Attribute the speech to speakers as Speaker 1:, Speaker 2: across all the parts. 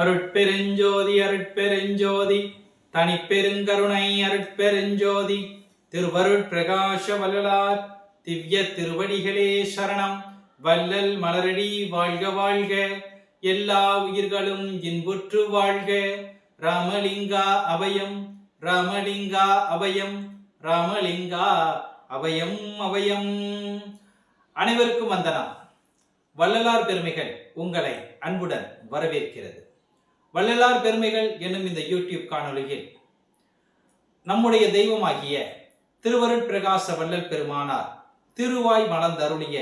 Speaker 1: அருட்பெருஞ்சோதி அருட்பெருஞ்சோதி தனிப்பெருங்கருணை அருட்பெருஞ்சோதி திருவருட் பிரகாச வள்ளலார் திவ்ய திருவடிகளே சரணம். வல்லல் மலரடி வாழ்க வாழ்க எல்லா உயிர்களும் இன்புற்று வாழ்க. ராமலிங்கா அபயம் ராமலிங்கா அபயம் ராமலிங்கா அபயம் அபயம். அனைவருக்கும் வந்தனம். வள்ளலார் பெருமைகள் உங்களை அன்புடன் வரவேற்கிறது. வள்ளலார் பெருமைகள் என்னும் இந்த யூடியூப் காணொலியில் நம்முடைய தெய்வமாகிய திருவருட் பிரகாச வள்ளல் பெருமானார் திருவாய் மலர்ந்தருளிய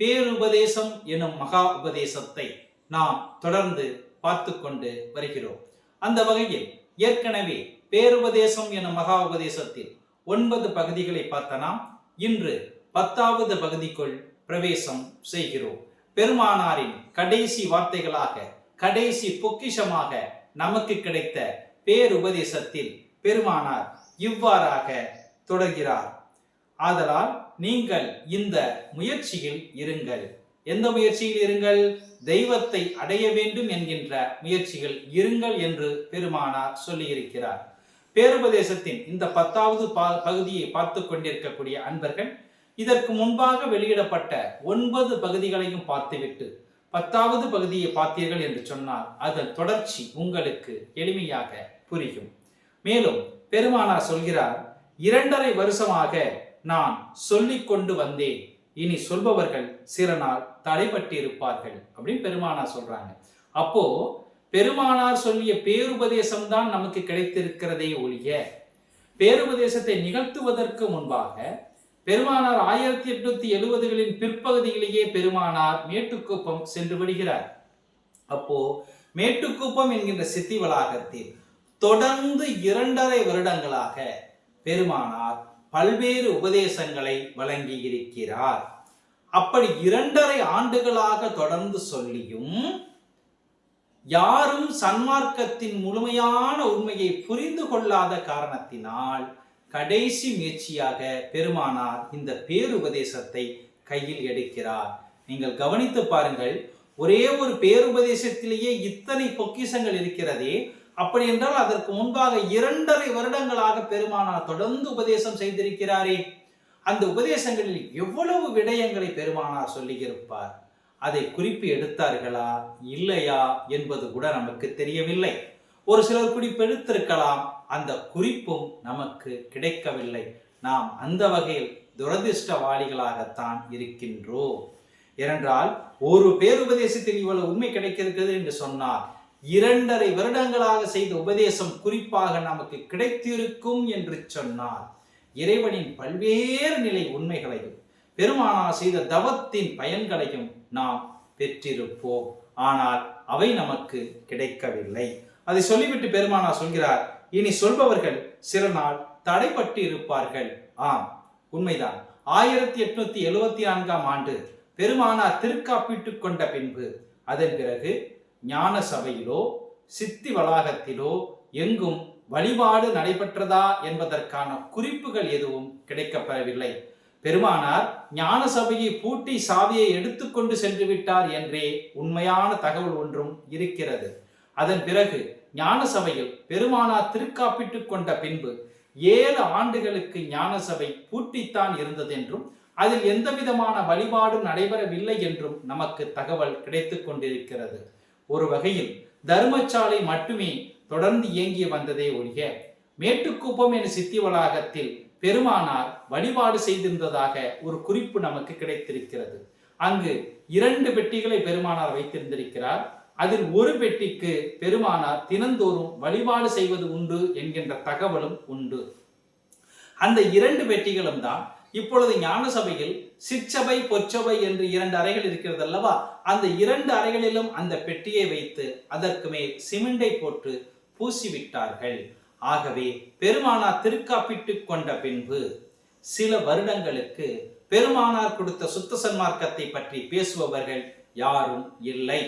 Speaker 1: பேருபதேசம் எனும் மகா உபதேசத்தை நாம் தொடர்ந்து பார்த்து கொண்டு வருகிறோம். அந்த வகையில் ஏற்கனவே பேருபதேசம் எனும் மகா உபதேசத்தில் ஒன்பது பகுதிகளை பார்த்த நாம் இன்று பத்தாவது பகுதிக்குள் பிரவேசம் செய்கிறோம். பெருமானாரின் கடைசி வார்த்தைகளாக கடைசி பொக்கிஷமாக நமக்கு கிடைத்த பேருபதேசத்தில் பெருமானார் இவ்வாறாக தொடர்கிறார். ஆதலால் நீங்கள் இந்த முயற்சியில் இருங்கள். எந்த முயற்சியில் இருங்கள்? தெய்வத்தை அடைய வேண்டும் என்கின்ற முயற்சிகள் இருங்கள் என்று பெருமானார் சொல்லியிருக்கிறார். பேருபதேசத்தின் இந்த பத்தாவது பா- பகுதியை பார்த்து கொண்டிருக்கக்கூடிய அன்பர்கள் இதற்கு முன்பாக வெளியிடப்பட்ட ஒன்பது பகுதிகளையும் பார்த்துவிட்டு பத்தாவது பகுதியை பார்த்தீர்கள் என்று சொன்னால் அதன் தொடர்ச்சி உங்களுக்கு எளிமையாக புரியும். மேலும் பெருமானார் சொல்கிறார் இரண்டரை வருஷமாக நான் சொல்லிக் கொண்டு வந்தேன். இனி சொல்பவர்கள் சில நாள் தடைப்பட்டு இருப்பார்கள் அப்படின்னு பெருமானார் சொல்றாங்க. அப்போ பெருமானார் சொல்லிய பேருபதேசம் தான் நமக்கு கிடைத்திருக்கிறதே ஒழிய பேருபதேசத்தை நிகழ்த்துவதற்கு முன்பாக பெருமானார் ஆயிரத்தி எட்நூத்தி எழுபதுகளின் பிற்பகுதியிலேயே பெருமானார் மேட்டுக்குப்பம் சென்று விடுகிறார். அப்போ மேட்டுக்குப்பம் என்கின்ற சித்தி வளாகத்தில் தொடர்ந்து இரண்டரை வருடங்களாக பெருமானார் பல்வேறு உபதேசங்களை வழங்கி இருக்கிறார். அப்படி இரண்டரை ஆண்டுகளாக தொடர்ந்து சொல்லியும் யாரும் சன்மார்க்கத்தின் முழுமையான உண்மையை புரிந்து கொள்ளாத காரணத்தினால் கடைசி முயற்சியாக பெருமானார் இந்த பேருபதேசத்தை கையில் எடுக்கிறார். நீங்கள் கவனித்து பாருங்கள் ஒரே ஒரு பேருபதேசத்திலேயே இத்தனை பொக்கிஷங்கள் இருக்கிறதே. அப்படி என்றால் அதற்கு முன்பாக இரண்டரை வருடங்களாக பெருமானார் தொடர்ந்து உபதேசம் செய்திருக்கிறாரே. அந்த உபதேசங்களில் எவ்வளவு விடயங்களை பெருமானார் சொல்லியிருப்பார்? அதை குறிப்பு எடுத்தார்களா? இல்லையா? என்பது கூட நமக்கு தெரியவில்லை. ஒரு சிலர் குறிப்பு எடுத்திருக்கலாம். அந்த குறிப்பும் நமக்கு கிடைக்கவில்லை. நாம் அந்த வகையில் துரதிர்ஷ்டவாளிகளாகத்தான் இருக்கின்றோம். ஏனென்றால் ஒரு பேருபதேசத்தில் இவ்வளவு உண்மை கிடைக்கிறது என்று சொன்னார் இரண்டரை வருடங்களாக செய்த உபதேசம் குறிப்பாக நமக்கு கிடைத்திருக்கும் என்று சொன்னார் இறைவனின் பல்வேறு நிலை உண்மைகளையும் பெருமானார் செய்த தவத்தின் பயன்களையும் நாம் பெற்றிருப்போம். ஆனால் அவை நமக்கு கிடைக்கவில்லை. அதை சொல்லிவிட்டு பெருமானார் சொல்கிறார் இனி சொல்பவர்கள் சில நாள் தடைப்பட்டு இருப்பார்கள் ஆம் உண்மைதான். ஆயிரத்தி எட்நூத்தி எழுவத்தி நான்காம் ஆண்டு பெருமானார் திருக்காப்பீட்டு கொண்ட பின்பு அதன் பிறகு ஞான சபையிலோ சித்தி வளாகத்திலோ எங்கும் வழிபாடு நடைபெற்றதா என்பதற்கான குறிப்புகள் எதுவும் கிடைக்கப்பெறவில்லை. பெருமானார் ஞான சபையை பூட்டி சாவியை எடுத்துக்கொண்டு சென்று விட்டார் என்றே உண்மையான தகவல் ஒன்றும் இருக்கிறது. அதன் பிறகு ஞான சபையில் பெருமானார் திருக்காப்பிட்டுக் கொண்ட பின்பு ஏழு ஆண்டுகளுக்கு ஞான சபை பூட்டித்தான் இருந்தது என்றும் அதில் எந்த விதமான வழிபாடும் நடைபெறவில்லை என்றும் நமக்கு தகவல் கிடைத்து கொண்டிருக்கிறது. ஒரு வகையில் தர்மசாலை மட்டுமே தொடர்ந்து இயங்கி வந்ததே ஒழிய மேட்டுக்குப்பம் என சித்தி வளாகத்தில் பெருமானார் வழிபாடு செய்திருந்ததாக ஒரு குறிப்பு நமக்கு கிடைத்திருக்கிறது. அங்கு இரண்டு பெட்டிகளை பெருமானார் வைத்திருந்திருக்கிறார். அதில் ஒரு பெட்டிக்கு பெருமானார் தினந்தோறும் வழிபாடு செய்வது உண்டு என்கின்ற தகவலும் உண்டு. அந்த இரண்டு பெட்டிகளும் தான் இப்பொழுது ஞான சபையில் சிற்சபை பொற்சபை என்று இரண்டு அறைகள் இருக்கிறது அல்லவா? அந்த இரண்டு அறைகளிலும் அந்த பெட்டியை வைத்து அதற்கு மேல் சிமெண்டை போட்டு பூசிவிட்டார்கள். ஆகவே பெருமானார் திருக்காப்பிட்டு கொண்ட பின்பு சில வருடங்களுக்கு பெருமானார் கொடுத்த சுத்த சன்மார்க்கத்தை பற்றி பேசுபவர்கள் யாரும் இல்லை.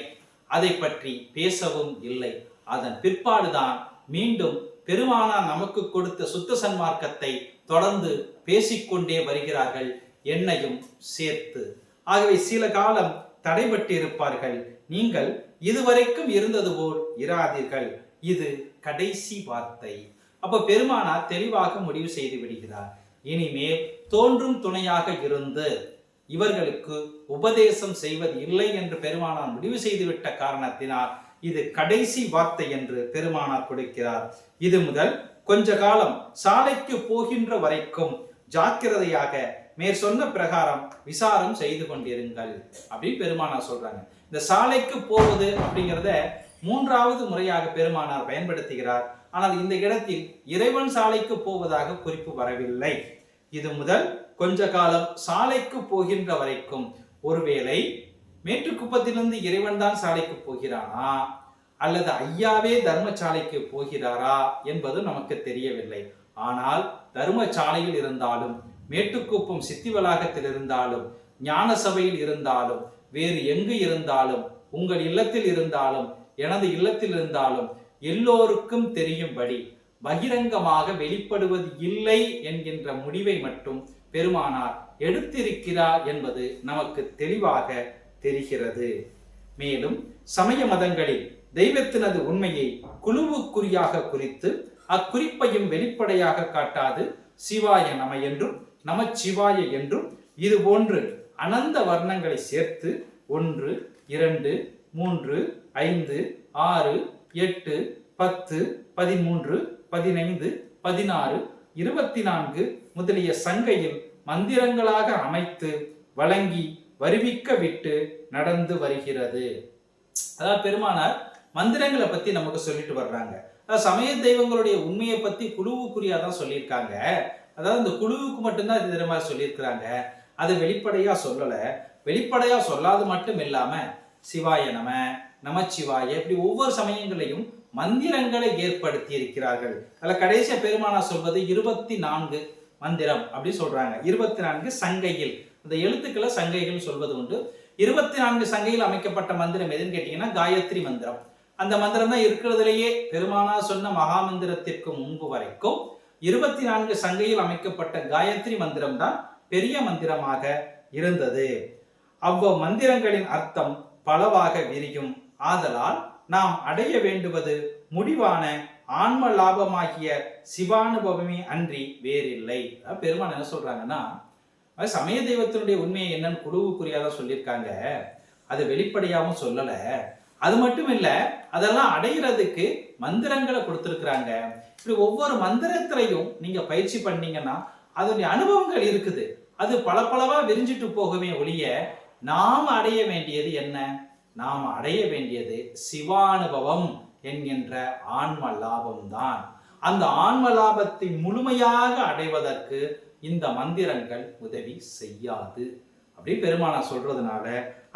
Speaker 1: அதை பற்றி பேசவும் இல்லை. அதன் பிற்பாடுதான் மீண்டும் பெருமானார் நமக்கு கொடுத்த சுத்த சன்மார்க்கத்தை தொடர்ந்து பேசிக்கொண்டே வருகிறார்கள் என்னையும் சேர்த்து. ஆகவே சில காலம் தடைபட்டு இருப்பார்கள் நீங்கள் இதுவரைக்கும் இருந்தது போல் இராதீர்கள். இது கடைசி வார்த்தை. அப்ப பெருமானார் தெளிவாக முடிவு செய்து விடுகிறார். இனிமேல் தோன்றும் துணையாக இருந்து இவர்களுக்கு உபதேசம் செய்வது இல்லை என்று பெருமானார் முடிவு செய்துவிட்ட காரணத்தினால் இது கடைசி வார்த்தை என்று பெருமானார் கொடுக்கிறார். இது முதல் கொஞ்ச காலம் சாலைக்கு போகின்ற வரைக்கும் ஜாக்கிரதையாக மேற் சொன்ன பிரகாரம் விசாரம் செய்து கொண்டிருங்கள் அப்படின்னு பெருமானார் சொல்றாங்க. இந்த சாலைக்கு போவது அப்படிங்கிறத மூன்றாவது முறையாக பெருமானார் பயன்படுத்துகிறார். ஆனால் இந்த இடத்தில் இறைவன் சாலைக்கு போவதாக குறிப்பு வரவில்லை. இது முதல் கொஞ்ச காலம் சாலைக்கு போகின்ற வரைக்கும் ஒருவேளை மேட்டுக்குப்பத்திலிருந்து இறைவன் தான் சாலைக்கு போகிறானா? அல்லது ஐயாவே தர்மசாலைக்கு போகிறாரா என்பது நமக்கு தெரியவில்லை. ஆனால் தர்மசாலையில் இருந்தாலும் மேட்டுக்குப்பம் சித்தி வளாகத்தில் இருந்தாலும் ஞான சபையில் இருந்தாலும் வேறு எங்கு இருந்தாலும் உங்கள் இல்லத்தில் இருந்தாலும் எனது இல்லத்தில் இருந்தாலும் எல்லோருக்கும் தெரியும்படி பகிரங்கமாக வெளிப்படுவது இல்லை என்கின்ற முடிவை மட்டும் பெருமானார் எடுத்திருக்கிறார் என்பது நமக்கு தெளிவாக தெரிகிறது. மேலும் சமய மதங்களில் தெய்வத்தினது உண்மையை குழுவுக்குறியாக குறித்து அக்குறிப்பையும் வெளிப்படையாக காட்டாது சிவாய நம என்றும் நமச்சிவாய என்றும் இது போன்று அனந்த வர்ணங்களை சேர்த்து ஒன்று இரண்டு மூன்று ஐந்து ஆறு எட்டு பத்து பதிமூன்று பதினைந்து பதினாறு இருபத்தி நான்கு முதலிய சங்கையில் மந்திரங்களாக அமைத்து வழங்கி வருவிக்க விட்டு நடந்து வருகிறது. அதாவது பெருமானார் மந்திரங்களை பத்தி நமக்கு சொல்லிட்டு வர்றாங்க. அதாவது சமய தெய்வங்களுடைய உண்மையை பத்தி குழுவுக்குரியா தான் சொல்லியிருக்காங்க. அதாவது இந்த குழுவுக்கு மட்டும்தான் இது மாதிரி சொல்லியிருக்கிறாங்க. அது வெளிப்படையா சொல்லல. வெளிப்படையா சொல்லாது மட்டும் இல்லாம சிவாய நம நமச்சிவாய இப்படி ஒவ்வொரு சமயங்களையும் மந்திரங்களை ஏற்படுத்தி இருக்கிறார்கள் அதில் கடைசியாக பெருமானா சொல்வது இருபத்தி நான்கு மந்திரம் அப்படி சொல்றாங்க. இருபத்தி நான்கு சங்கையில் இந்த எழுத்துக்களை சங்கைகள் சொல்வது உண்டு. இருபத்தி நான்கு சங்கையில் அமைக்கப்பட்ட மந்திரம் எதுன்னு கேட்டீங்கன்னா காயத்ரி மந்திரம். அந்த மந்திரம் தான் இருக்கிறதுலேயே பெருமானா சொன்ன மகா மந்திரத்திற்கு முன்பு வரைக்கும் இருபத்தி நான்கு சங்கையில் அமைக்கப்பட்ட காயத்ரி மந்திரம் தான் பெரிய மந்திரமாக இருந்தது. அவ்வ மந்திரங்களின் அர்த்தம் பலவாக விரியும். ஆதலால் நாம் அடைய வேண்டுவது முடிவான ஆன்ம லாபமாகிய சிவானுபவமே அன்றி வேறில்லை. பெருமான் என்ன சொல்றாங்கன்னா அது சமய தெய்வத்தினுடைய உண்மையை என்னன்னு குழுவுக்குரியாத சொல்லியிருக்காங்க. அது வெளிப்படையாகவும் சொல்லல. அது மட்டும் இல்லை அதெல்லாம் அடைகிறதுக்கு மந்திரங்களை கொடுத்துருக்குறாங்க. இப்படி ஒவ்வொரு மந்திரத்திலையும் நீங்க பயிற்சி பண்ணீங்கன்னா அதனுடைய அனுபவங்கள் இருக்குது. அது பளபளவா விரிஞ்சிட்டு போகவே ஒழிய நாம் அடைய வேண்டியது என்ன? நாம் அடைய வேண்டியது சிவானுபவம் என்கின்ற ஆன்ம லாபம் தான் அந்த ஆன்ம லாபத்தை முழுமையாக அடைவதற்கு இந்த மந்திரங்கள் உதவி செய்யாது. அப்படி பெருமானா சொல்றதுனால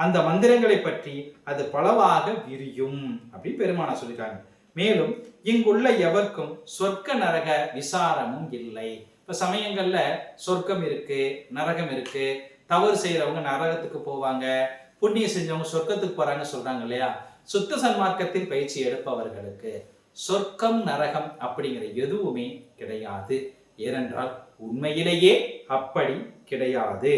Speaker 1: அந்த மந்திரங்களை பற்றி அது பலவாக விரியும். அப்படி பெருமானா சொல்லிட்டாங்க. மேலும் இங்குள்ள எவர்க்கும் சொர்க்க நரக விசாரமும் இல்லை. இப்ப சமயங்கள்ல சொர்க்கம் இருக்கு நரகம் இருக்கு தவறு செய்யறவங்க நரகத்துக்கு போவாங்க புண்ணியம் செஞ்சவங்க சொர்க்கத்துக்கு போறாங்கன்னு சொல்றாங்க இல்லையா? சுத்த சன்மார்க்கத்தின் பயிற்சி எடுப்பவர்களுக்கு சொர்க்கம் நரகம் அப்படிங்கிற எதுவுமே கிடையாது. ஏனென்றால் உண்மையிலேயே அப்படி கிடையாது.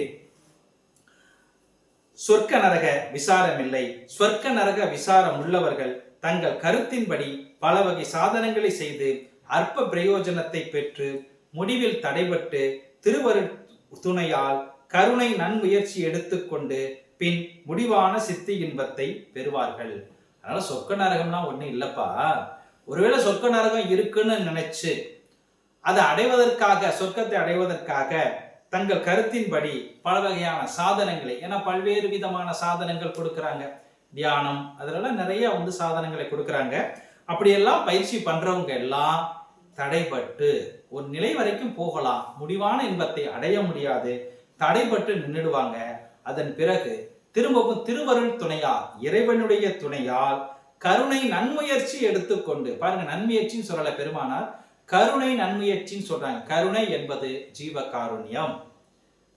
Speaker 1: சொர்க்க நரக விசாரம் இல்லை. சொர்க்க நரக விசாரம் உள்ளவர்கள் தங்கள் கருத்தின்படி பல வகை சாதனங்களை செய்து அற்ப பிரயோஜனத்தை பெற்று முடிவில் தடைபட்டு திருவரு துணையால் கருணை நன்முயற்சி எடுத்துக்கொண்டு பின் முடிவான சித்தி இன்பத்தை பெறுவார்கள். அதனால சொர்க்க நரகம்னா ஒன்றும் இல்லப்பா. ஒருவேளை சொர்க்க நரகம் இருக்குன்னு நினைச்சு அதை அடைவதற்காக சொர்க்கத்தை அடைவதற்காக தங்கள் கருத்தின்படி பல வகையான சாதனங்களை ஏன்னா பல்வேறு விதமான சாதனங்கள் கொடுக்குறாங்க. தியானம் அதிலெல்லாம் நிறைய வந்து சாதனங்களை கொடுக்குறாங்க. அப்படியெல்லாம் பயிற்சி பண்றவங்க எல்லாம் தடைபட்டு ஒரு நிலை வரைக்கும் போகலாம். முடிவான இன்பத்தை அடைய முடியாது. தடைபட்டு நின்றுடுவாங்க. அதன் பிறகு திரும்பவும் திருவருள் துணையால் இறைவனுடைய துணையால் கருணை நன்முயற்சி எடுத்துக்கொண்டு பாருங்க நன்முயற்சின்னு சொல்லல பெருமானார். கருணை நன்முயற்சின்னு சொல்றாங்க. கருணை என்பது ஜீவ காருண்யம்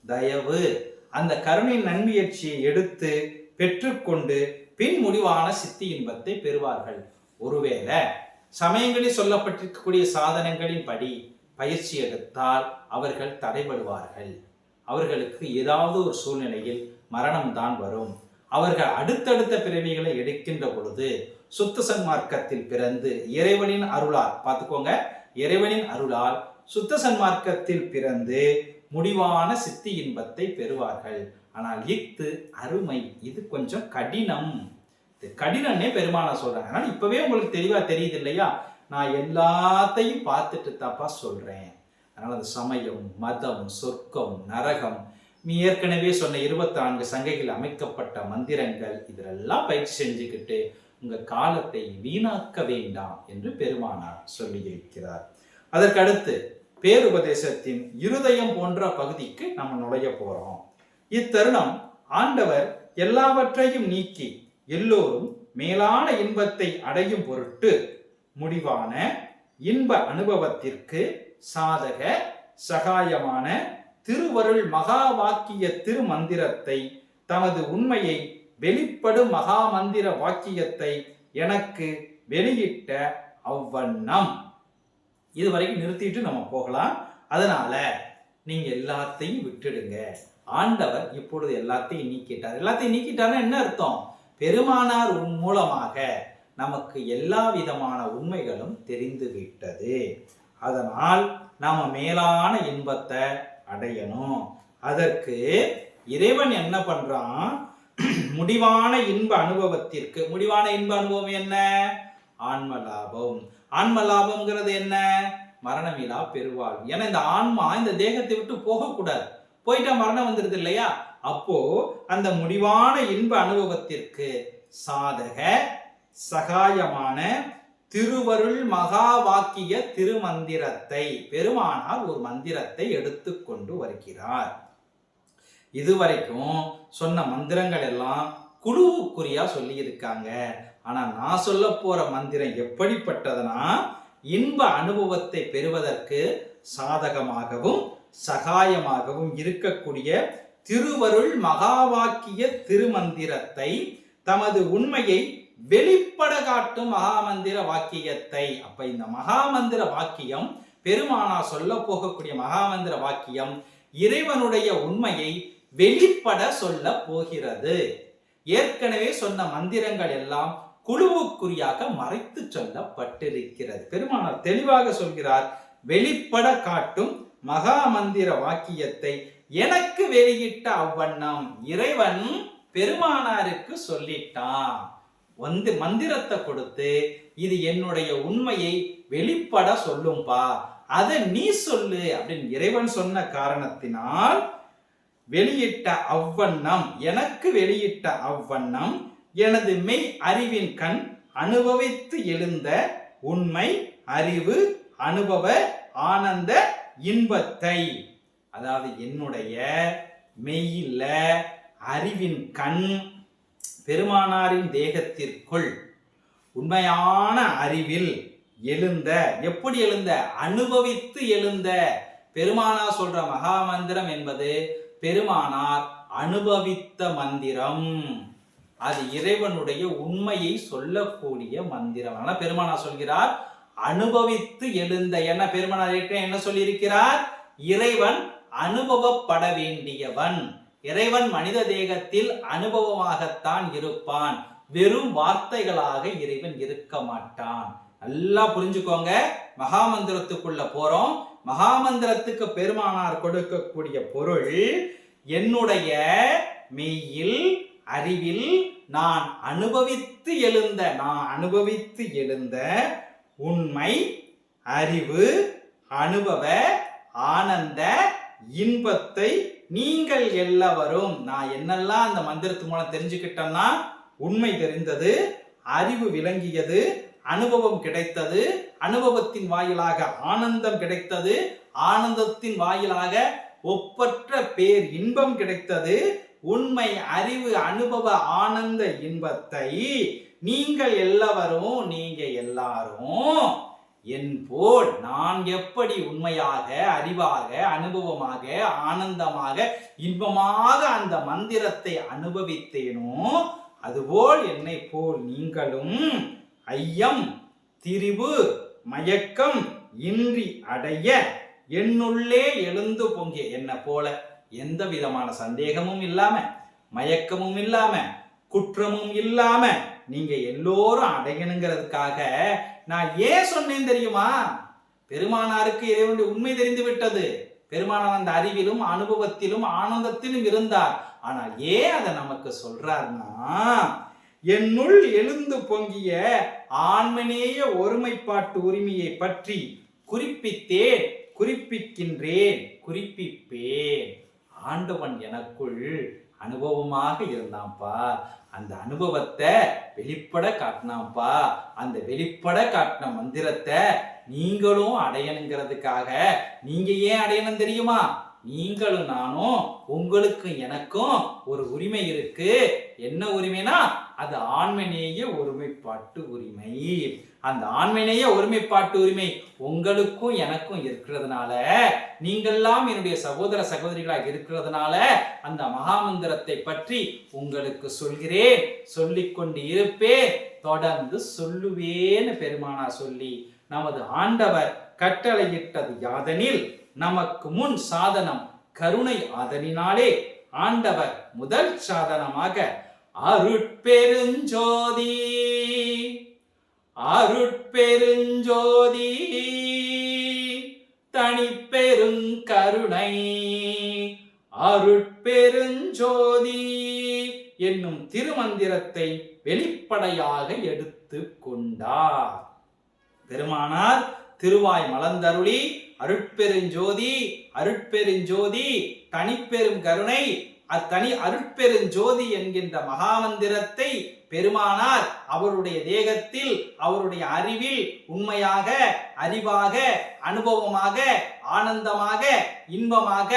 Speaker 1: தயவு. அந்த கருணை நன்முயற்சியை எடுத்து பெற்றுக்கொண்டு பின் முடிவான சித்தி இன்பத்தை பெறுவார்கள். ஒருவேளை சமயங்களில் சொல்லப்பட்டிருக்கக்கூடிய சாதனங்களின் படி பயிற்சி எடுத்தால் அவர்கள் தடைபடுவார்கள். அவர்களுக்கு ஏதாவது ஒரு சூழ்நிலையில் மரணம் தான் வரும். அவர்கள் அடுத்தடுத்த பிறவிகளை எடுக்கின்ற பொழுது சுத்த சன்மார்க்கத்தில் பிறந்து இறைவனின் அருளால் பார்த்துக்கோங்க இறைவனின் அருளால் சுத்த சன்மார்க்கத்தில் பிறந்து முடிவான சித்தி இன்பத்தை பெறுவார்கள். ஆனால் இஃது அருமை இது கொஞ்சம் கடினம். இது கடினம்னே பெருமான சொல்றாங்க ஆனால் இப்பவே உங்களுக்கு தெளிவா தெரியுது இல்லையா? நான் எல்லாத்தையும் பார்த்துட்டு தப்பா சொல்றேன். அதனால் அந்த சமயம் மதம் சொர்க்கம் நரகம் நீ ஏற்கனவே சொன்ன இருபத்தான்கு சங்கைகள் அமைக்கப்பட்ட மந்திரங்கள் இதெல்லாம் பயிற்சி செஞ்சுக்கிட்டு உங்கள் காலத்தை வீணாக்க வேண்டாம் என்று பெருமானார் சொல்லியிருக்கிறார். அதற்கடுத்து பேருபதேசத்தின் இருதயம் போன்ற பகுதிக்கு நம்ம நுழைய போகிறோம் இத்தருணம் ஆண்டவர் எல்லாவற்றையும் நீக்கி எல்லோரும் மேலான இன்பத்தை அடையும் பொருட்டு முடிவான இன்ப அனுபவத்திற்கு சாதக சகாயமான திருவருள் மகா வாக்கிய திருமந்திரத்தை தமது உண்மையை வெளிப்படும் மகா மந்திர வாக்கியத்தை எனக்கு வெளியிட்ட அவ்வண்ணம். இது வரைக்கும் நிறுத்திட்டு நம்ம போகலாம். அதனால நீங்க எல்லாத்தையும் விட்டுடுங்க. ஆண்டவர் இப்பொழுது எல்லாத்தையும் நீக்கிட்டார். எல்லாத்தையும் நீக்கிட்டார்னா என்ன அர்த்தம்? பெருமானார் உன் மூலமாக நமக்கு எல்லா விதமான உண்மைகளும் தெரிந்து விட்டது அதனால் நாம மேலான இன்பத்தை அடையணும். அதற்கு இறைவன் என்ன பண்றான்? முடிவான இன்ப அனுபவத்திற்கு முடிவான இன்ப அனுபவம் என்ன? ஆன்ம லாபம். ஆன்ம லாபம்ங்கிறது என்ன? மரணமிலா பெருவாள் ஏன்னா இந்த ஆன்மா இந்த தேகத்தை விட்டு போகக்கூடாது. போயிட்டா மரணம் வந்துருது இல்லையா? அப்போ அந்த முடிவான இன்ப அனுபவத்திற்கு சாதக சகாயமான திருவருள் மகா வாக்கிய திருமந்திரத்தை பெருமானார் ஒரு மந்திரத்தை எடுத்துக்கொண்டு வருகிறார். இதுவரைக்கும் சொன்ன மந்திரங்கள் எல்லாம் குழுவுக்குறியா சொல்லி இருக்காங்க ஆனா நான் சொல்ல போற மந்திரம் எப்படிப்பட்டதுன்னா இன்ப அனுபவத்தை பெறுவதற்கு சாதகமாகவும் சகாயமாகவும் இருக்கக்கூடிய திருவருள் மகாவாக்கிய திருமந்திரத்தை தமது உண்மையை வெளிப்பட காட்டும் மகாமந்திர வாக்கியத்தை. அப்ப இந்த மகாமந்திர வாக்கியம் பெருமானா சொல்ல போகக்கூடிய மகாமந்திர வாக்கியம் இறைவனுடைய உண்மையை வெளிப்பட சொல்ல போகிறது. ஏற்கனவே சொன்ன மந்திரங்கள் எல்லாம் குழுவுக்குறியாக மறைத்து சொல்லப்பட்டிருக்கிறது. பெருமானார் தெளிவாக சொல்கிறார் வெளிப்பட காட்டும் மகா மந்திர வாக்கியத்தை எனக்கு வெளியிட்ட அவ்வண்ணம் இறைவன் பெருமானாருக்கு சொல்லிட்டான். வந்து மந்திரத்தை கொடுத்து இது என்னுடைய உண்மையை வெளிப்பட சொல்லும்பா. அதை நீ சொல்லு அப்படின்னு இறைவன் சொன்ன காரணத்தினால் வெளியிட்ட அவ்வண்ணம் எனக்கு வெளியிட்ட அவ்வண்ணம் எனது மெய் அறிவின் கண் அனுபவித்து எழுந்த உண்மை அறிவு அனுபவ ஆனந்த இன்பத்தை. அதாவது என்னுடைய மெய்யில அறிவின் கண் பெருமானாரின் தேகத்திற்குள் உண்மையான அறிவில் எழுந்த எப்படி எழுந்த? அனுபவித்து எழுந்த பெருமானார் சொல்ற மகா மந்திரம் என்பது பெருமானார் அனுபவித்த மந்திரம். அது இறைவனுடைய உண்மையை சொல்லக்கூடிய மந்திரம். ஆனா பெருமானார் சொல்கிறார் அனுபவித்து எழுந்த என்ன பெருமானார் என்ன சொல்லியிருக்கிறார்? இறைவன் அனுபவப்பட வேண்டியவன். இறைவன் மனித தேகத்தில் அனுபவமாகத்தான் இருப்பான். வெறும் வார்த்தைகளாக இறைவன் இருக்க மாட்டான். நல்லா புரிஞ்சுக்கோங்க. மகாமந்திரத்துக்குள்ள போறோம். மகாமந்திரத்துக்கு பெருமானார் கொடுக்கக்கூடிய பொருள் என்னுடைய மெய்யில் அறிவில் நான் அனுபவித்து எழுந்த நான் அனுபவித்து எழுந்த உண்மை அறிவு அனுபவ ஆனந்த இன்பத்தை நீங்கள் எல்லாவரும் நான் என்னெல்லாம் அந்த மந்திரத்து மூலம் தெரிஞ்சுக்கிட்டேன்னா உண்மை தெரிந்தது அறிவு விளங்கியது அனுபவம் கிடைத்தது அனுபவத்தின் வாயிலாக ஆனந்தம் கிடைத்தது ஆனந்தத்தின் வாயிலாக ஒப்பற்ற பேர் இன்பம் கிடைத்தது உண்மை அறிவு அனுபவ ஆனந்த இன்பத்தை நீங்கள் எல்லாவரும் நீங்க எல்லாரும் என் போல் நான் எப்படி உண்மையாக அறிவாக அனுபவமாக ஆனந்தமாக இன்பமாக அந்த மந்திரத்தை அனுபவித்தேனோ அதுபோல் என்னை போல் நீங்களும் ஐயம் திரிவு மயக்கம் இன்றி அடைய என்னுள்ளே எழுந்து பொங்கிய என்ன போல எந்த விதமான சந்தேகமும் இல்லாம மயக்கமும் இல்லாம குற்றமும் இல்லாம நீங்க எல்லோரும் அடையணுங்கிறதுக்காக நான் ஏன் சொன்னேன் தெரியுமா? பெருமானாருக்கு இறைவனுடைய உண்மை தெரிந்து விட்டது பெருமானார் அந்த அறிவிலும் அனுபவத்திலும் ஆனந்தத்திலும் இருந்தார். ஆனால் ஏன் அதை நமக்கு சொல்றாருன்னா என்னுள் எழுந்து பொங்கிய ஆண்மனேய ஒருமைப்பாட்டு உரிமையை பற்றி குறிப்பித்தேன் குறிப்பிக்கின்றேன் குறிப்பிப்பேன். ஆண்டவன் எனக்குள் அனுபவமாக இருந்தான்ப்பா. அந்த அனுபவத்தை வெளிப்பட காட்டினான்ப்பா. அந்த வெளிப்பட காட்டின மந்திரத்தை நீங்களும் அடையணுங்கிறதுக்காக நீங்க ஏன் அடையணும் தெரியுமா? நீங்களும் நானும் உங்களுக்கும் எனக்கும் ஒரு உரிமை இருக்கு. என்ன உரிமைனா அது ஆண்மநேய ஒருமைப்பாட்டு உரிமை. அந்த ஆண்மநேய ஒருமைப்பாட்டு உரிமை உங்களுக்கும் எனக்கும் இருக்கிறதுனால நீங்கள்லாம் என்னுடைய சகோதர சகோதரிகளாக இருக்கிறதுனால அந்த மகாமந்திரத்தை பற்றி உங்களுக்கு சொல்கிறேன். சொல்லிக்கொண்டு இருப்பேன். தொடர்ந்து சொல்லுவேன்னு பெருமானா சொல்லி நமது ஆண்டவர் கட்டளையிட்டது யாதெனில் நமக்கு முன் சாதனம் கருணை அதனினாலே ஆண்டவர் முதல் சாதனமாக அருட்பெருஞ்சோதி. அருட்பெருஞ்சோதி தனிப்பெருங்கருணை அருட்பெருஞ்சோதி என்னும் திருமந்திரத்தை வெளிப்படையாக எடுத்து கொண்டார். பெருமானார் திருவாய் மலர்ந்தருளி அருட்பெருஞ்சோதி அருட்பெருஞ்சோதி தனிப்பெரும் கருணை. அத்தனி அருட்பெருஞ்சோதி என்கின்ற மகாமந்திரத்தை பெருமானார் அவருடைய தேகத்தில் அவருடைய அறிவில் உண்மையாக அறிவாக அனுபவமாக ஆனந்தமாக இன்பமாக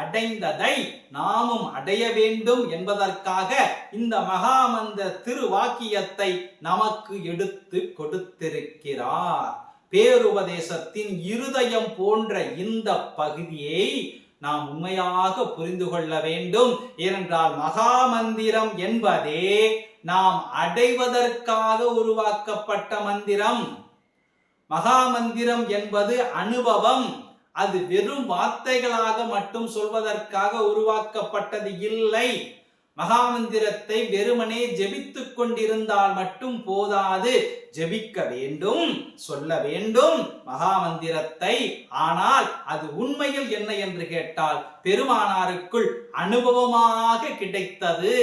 Speaker 1: அடைந்ததை நாமும் அடைய வேண்டும் என்பதற்காக இந்த மகாமந்த திருவாக்கியத்தை நமக்கு எடுத்து கொடுத்திருக்கிறார். பேருபதேசத்தின் இருதயம் போன்ற இந்த பகுதியை நாம் உண்மையாக புரிந்து கொள்ள வேண்டும். ஏனென்றால் மகாமந்திரம் என்பதே நாம் அடைவதற்காக உருவாக்கப்பட்ட மந்திரம். மகாமந்திரம் என்பது அனுபவம். அது வெறும் வார்த்தைகளாக மட்டும் சொல்வதற்காக உருவாக்கப்பட்டது இல்லை. மகாமந்திரத்தை வெறுமனே ஜெபித்துக் கொண்டிருந்தால் மட்டும் போதாது. ஜெபிக்க வேண்டும் சொல்ல வேண்டும் மகாமந்திரத்தை. ஆனால் அது உண்மையில் என்ன என்று கேட்டால் பெருமானாருக்குள் அனுபவமாக கிடைத்தது.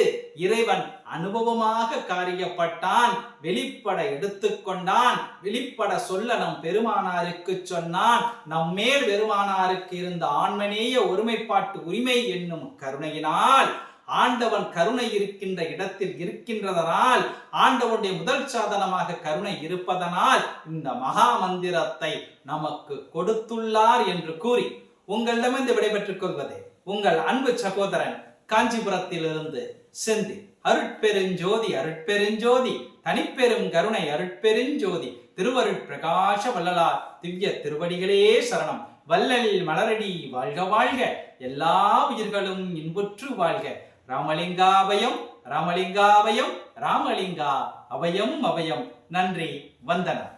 Speaker 1: இறைவன் அனுபவமாக காரியப்பட்டான் வெளிப்பட எடுத்துக்கொண்டான் வெளிப்பட சொல்ல நம் பெருமானாருக்கு சொன்னான் நம்மேல் பெருமானாருக்கு இருந்த ஆண்மனேய ஒருமைப்பாட்டு உரிமை என்னும் கருணையினால் ஆண்டவன் கருணை இருக்கின்ற இடத்தில் இருக்கின்றதனால் ஆண்டவனுடைய முதல் சாதனமாக கருணை இருப்பதனால் இந்த மகா மந்திரத்தை நமக்கு கொடுத்துள்ளார் என்று கூறி உங்களிடமிருந்து விடைபெற்றுக் கொள்வது உங்கள் அன்பு சகோதரன் காஞ்சிபுரத்திலிருந்து செந்தி அருட்பெருஞ்சோதி அருட்பெருஞ்சோதி தனிப்பெரும் கருணை அருட்பெருஞ்சோதி திருவருட் பிரகாச வள்ளலார் திவ்ய திருவடிகளே சரணம் வல்லலில் மலரடி வாழ்க வாழ்க எல்லா உயிர்களும் இன்புற்று வாழ்க ராமலிங்காபயம் ராமலிங்காபயம் ராமலிங்கா அபயம் அபயம். நன்றி வந்தனம்.